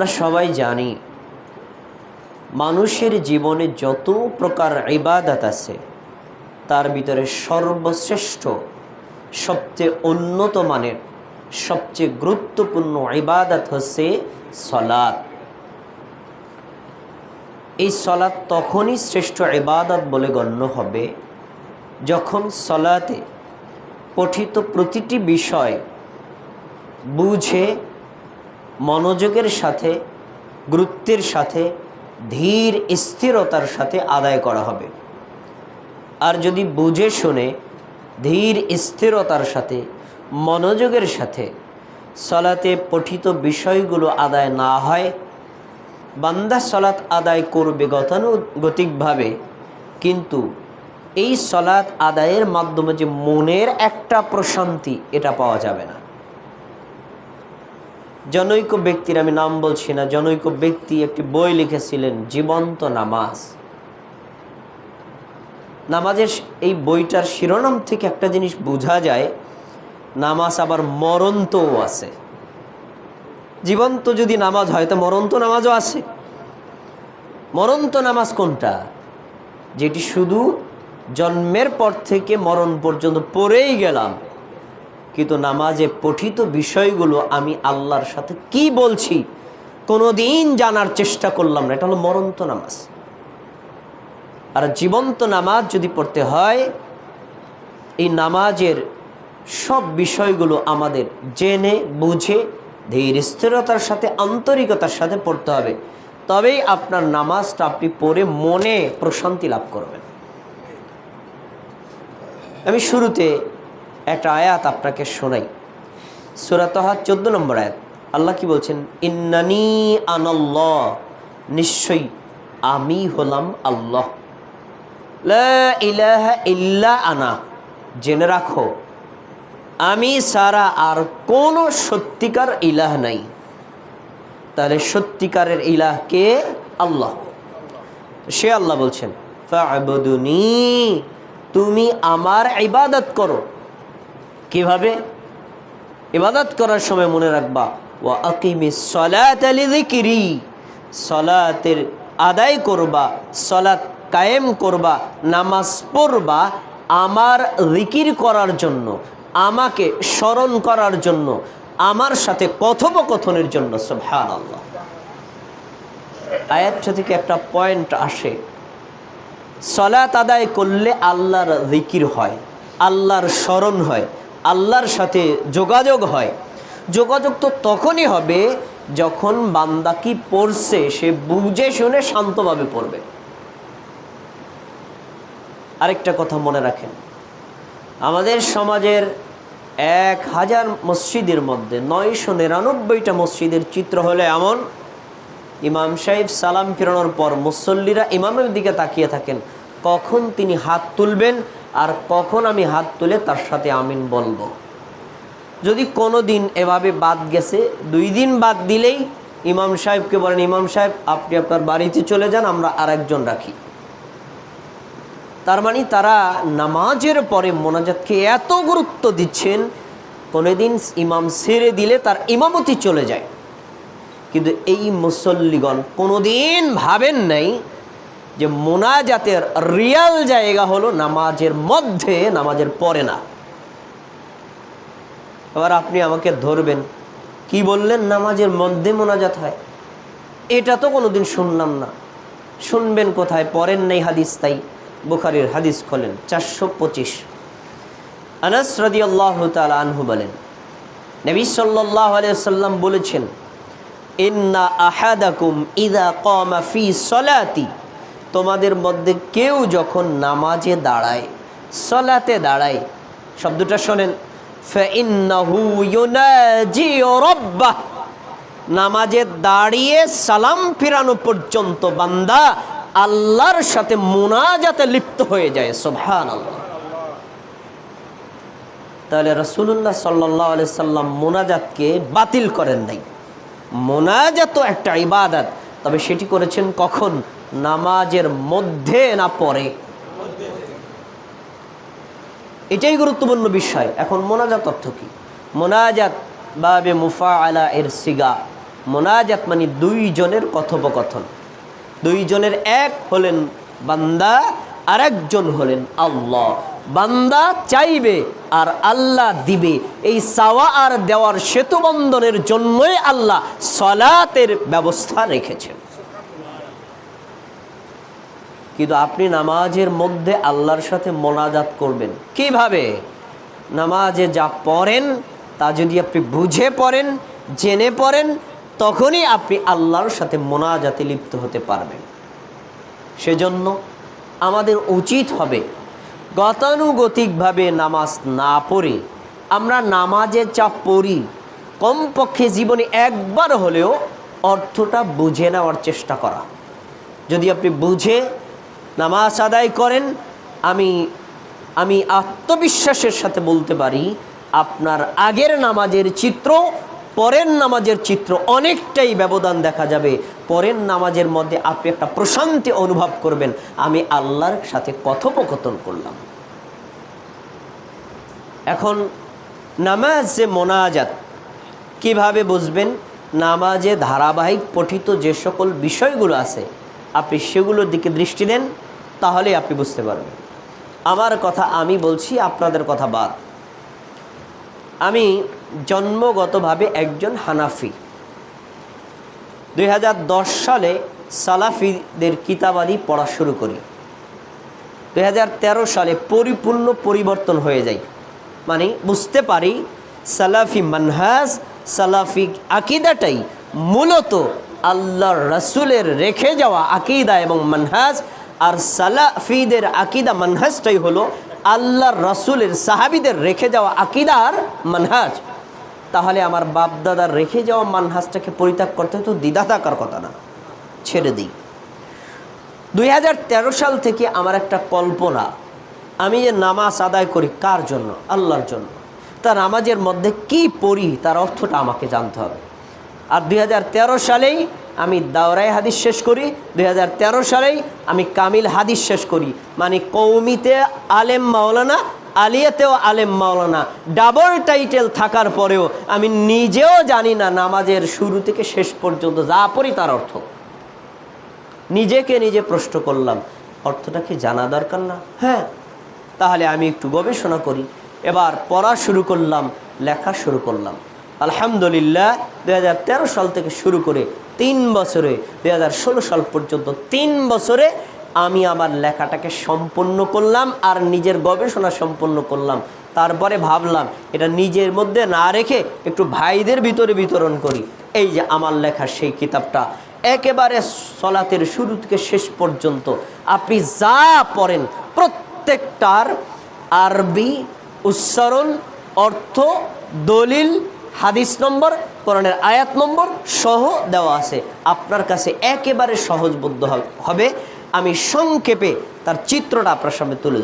আমরা সবাই জানি, মানুষের জীবনে যত প্রকার ইবাদত আছে, তার ভিতরে সর্বশ্রেষ্ঠ, সবচেয়ে উন্নত মানের, সবচেয়ে গুরুত্বপূর্ণ ইবাদত হচ্ছে সলাৎ। এই সলাৎ তখনই শ্রেষ্ঠ ইবাদত বলে গণ্য হবে, যখন সলাতে পঠিত প্রতিটি বিষয় বুঝে মনোযোগের সাথে, গুরুত্বের সাথে, ধীর স্থিরতার সাথে আদায় করা হবে। আর যদি বুঝে শুনে, ধীর স্থিরতার সাথে, মনোযোগের সাথে সলাতে পঠিত বিষয়গুলো আদায় না হয়, বান্দা সলাৎ আদায় করবে গতানুগতিকভাবে, কিন্তু এই সলাৎ আদায়ের মাধ্যমে যে মনের একটা প্রশান্তি, এটা পাওয়া যাবে না। জনৈক ব্যক্তির, আমি নাম বলছি না, জনৈক ব্যক্তি একটি বই লিখেছিলেন, জীবন্ত নামাজ। নামাজের এই বইটার শিরোনাম থেকে একটা জিনিস বোঝা যায়, নামাজ আবার মরন্তও আছে। জীবন্ত যদি নামাজ হয়, তো মরন্ত নামাজও আছে। মরন্ত নামাজ কোনটা? যেটি শুধু জন্মের পর থেকে মরণ পর্যন্ত পড়েই গেলাম। কিন্তু নামাজে পঠিত বিষয়গুলো আমি আল্লাহর সাথে কি বলছি কোনো দিন জানার চেষ্টা করলাম না। এটা হলো মরন্ত নামাজ। আর জীবন্ত নামাজ যদি পড়তে হয়, এই নামাজের সব বিষয়গুলো আমাদের জেনে, বুঝে, ধীর স্থিরতার সাথে, আন্তরিকতার সাথে পড়তে হবে। তবেই আপনার নামাজটা আপনি পড়ে মনে প্রশান্তি লাভ করবেন। আমি শুরুতে একটা আয়াত আপনাকে শোনাই। সুরাতহা চোদ্দ নম্বর আয়াত। আল্লাহ কি বলছেন? ইন্নানি আনাল্লাহ নিশ্চয়ই আমি হলাম আল্লাহ। ইলাহা ইল্লা আনা। জেনে রাখো, আমি সারা আর কোনো সত্যিকার ইলাহ নাই। তাহলে সত্যিকারের ইলাহ কে? আল্লাহ। সে আল্লাহ বলছেন তুমি আমার ইবাদত করো। কীভাবে? ইবাদত করার সময় মনে রাখবা ও আকিমি সলাত সলাতের আদায় করবা সলাত কায়েম করবা, নামাজ পড়বা আমার জিকির করার জন্য, আমাকে স্মরণ করার জন্য, আমার সাথে কথোপকথনের জন্য সুবহান আল্লাহ থেকে একটা পয়েন্ট আসে সলাত আদায় করলে আল্লাহর জিকির হয়, আল্লাহর স্মরণ হয় আল্লাহর সাথে যোগাযোগ হয়। যোগাযোগ তো তখনই হবে যখন বান্দা কি পড়ছে সে বুঝে শুনে শান্তভাবে পড়বে। আরেকটা কথা মনে রাখেন, আমাদের সমাজের এক হাজার মসজিদের মধ্যে নয়শো নিরানব্বইটা মসজিদের চিত্র হলে এমন। ইমাম সাহেব সালাম ফেরানোর পর মুসল্লিরা ইমামের দিকে তাকিয়ে থাকেন, কখন তিনি হাত তুলবেন আর কখন আমি হাত তুলে তার সাথে আমিন বলব? যদি কোনো দিন এভাবে বাদ গেছে, দুই দিন বাদ দিলেই ইমাম সাহেবকে বলেন, ইমাম সাহেব, আপনি আপনার বাড়িতে চলে যান, আমরা আরেকজন রাখি। তার মানে তারা নামাজের পরে মোনাজাতকে এত গুরুত্ব দিচ্ছেন, কোনোদিন ইমাম সেরে দিলে তার ইমামতি চলে যায়। কিন্তু এই মুসল্লিগণ কোনোদিন ভাবেন নাই যে মোনাজাতের রিয়াল জায়গা হলো নামাজের মধ্যে, নামাজের পরে না। এবার আপনি আমাকে ধরবেন, কি বললেন নামাজের মধ্যে মোনাজাত হয়? এটা তো কোনোদিন শুনলাম না। শুনবেন কোথায়? পরেন নাই হাদিস তাই, বুখারির হাদিস খোলেন, চারশো পঁচিশ। আনাস রদি আল্লাহ তাল আনহু বলেন, নবী সাল্লাহ সাল্লাম বলেছেন, ইন্না আহাদাকুম ইদা কমা ফি সলাতি। তোমাদের মধ্যে কেউ যখন নামাজে দাঁড়ায়, সলাতে দাঁড়ায়, শব্দটা শোনেন নামাজে দাঁড়িয়ে সালাম ফিরানো পর্যন্ত বান্দা আল্লাহর সাথে মোনাজাতে লিপ্ত হয়ে যায় সোভান তাহলে রসুল্লাহ সাল্লি সাল্লাম মোনাজাতকে বাতিল করেন নাই। মোনাজাত একটা ইবাদত, তবে সেটি করেছেন কখন? নামাজের মধ্যে না পরে। এটাই গুরুত্বপূর্ণ বিষয়। এখন মোনাজাত অর্থ কী? মোনাজাত বাবে মুফা আলা এর সিগা মোনাজাত মানে দুইজনের কথোপকথন। দুইজনের এক হলেন বান্দা, আরেকজন হলেন আল্লাহ। বান্দা চাইবে আর আল্লাহ দিবে। এই সাওয়া আর দেওয়ার সেতু বন্ধনের জন্যই আল্লাহ সলাতের ব্যবস্থা রেখেছেন। কিন্তু আপনি নামাজের মধ্যে আল্লাহর সাথে মোনাজাত করবেন। কীভাবে? নামাজে যা পড়েন, তা যদি আপনি বুঝে পড়েন, জেনে পড়েন, তখনই আপনি আল্লাহর সাথে মোনাজাতে লিপ্ত হতে পারবেন। সেজন্য আমাদের উচিত হবে গতানুগতিকভাবে নামাজ না পড়ে আমরা নামাজে যা পড়ি। কমপক্ষে জীবনে একবার হলেও অর্থটা বুঝে নেওয়ার চেষ্টা করা। যদি আপনি বুঝে নামাজ আদায় করেন, আমি আমি আত্মবিশ্বাসের সাথে বলতে পারি, আপনার আগের নামাজের চিত্র, পরের নামাজের চিত্র অনেকটাই ব্যবধান দেখা যাবে। পরের নামাজের মধ্যে আপনি একটা প্রশান্তি অনুভব করবেন। আমি আল্লাহর সাথে কথোপকথন করলাম। এখন নামাজ নামাজে মোনাজাত কীভাবে বুঝবেন? নামাজে ধারাবাহিক পঠিত যে সকল বিষয়গুলো আছে, আপনি সেগুলোর দিকে দৃষ্টি দেন। তাহলে আপনি বুঝতে পারবেন। আমার কথা আমি বলছি, আপনাদের কথা বাদ। আমি জন্মগতভাবে একজন হানাফি। দুই হাজার দশ সালে সালাফিদের কিতাবাদি পড়া শুরু করি। দুই হাজার তেরো সালে পরিপূর্ণ পরিবর্তন হয়ে যায়। মানে বুঝতে পারি, সালাফি মানহাজ, সালাফি আকিদাটাই মূলত আল্লাহ রাসুলের রেখে যাওয়া আকিদা এবং মানহাজ আর সালাফিদের আকিদা মানহাজটাই হলো আল্লাহর রাসুলের সাহাবিদের রেখে যাওয়া আকিদার মানহাজ। তাহলে আমার বাপদাদার রেখে যাওয়া মানহাজটাকে পরিত্যাগ করতে তো দ্বিধা থাকার কথা না। ছেড়ে দিই। দুই হাজার তেরো সাল থেকে আমার একটা কল্পনা। আমি যে নামাজ আদায় করি কার জন্য? আল্লাহর জন্য। তার নামাজের মধ্যে কি পড়ি তার অর্থটা আমাকে জানতে হবে। আর দুই হাজার তেরো সালেই আমি দাওরাই হাদিস শেষ করি দু হাজার তেরো সালেই আমি কামিল হাদিস শেষ করি। মানে কৌমিতে আলেম মাওলানা, আলিয়াতেও আলেম মাওলানা। ডাবল টাইটেল থাকার পরেও আমি নিজেও জানি না নামাজের শুরু থেকে শেষ পর্যন্ত যা পড়ি তার অর্থ। নিজেকে নিজে প্রশ্ন করলাম, অর্থটা কি জানা দরকার না? হ্যাঁ তাহলে আমি একটু গবেষণা করি। এবার পড়া শুরু করলাম, লেখা শুরু করলাম। আলহামদুলিল্লাহ দু হাজার তেরো সাল থেকে শুরু করে তিন বছরে দু হাজার ষোলো সাল পর্যন্ত তিন বছরে আমি আমার লেখাটাকে সম্পন্ন করলাম আর নিজের গবেষণা সম্পন্ন করলাম। তারপরে ভাবলাম, এটা নিজের মধ্যে না রেখে একটু ভাইদের ভিতরে বিতরণ করি। এই যে আমার লেখা সেই কিতাবটা, একেবারে সলাতের শুরু থেকে শেষ পর্যন্ত। আপনি যা পড়েন, প্রত্যেকটার আরবি উচ্চারণ, অর্থ, দলিল, হাদিস নম্বর কোরআনের আয়াত নম্বর সহ দেওয়া আছে। আপনার কাছে একেবারে সহজবোধ্য হবে। আমি সংক্ষেপে তার চিত্রটা আপনার সামনে তুলে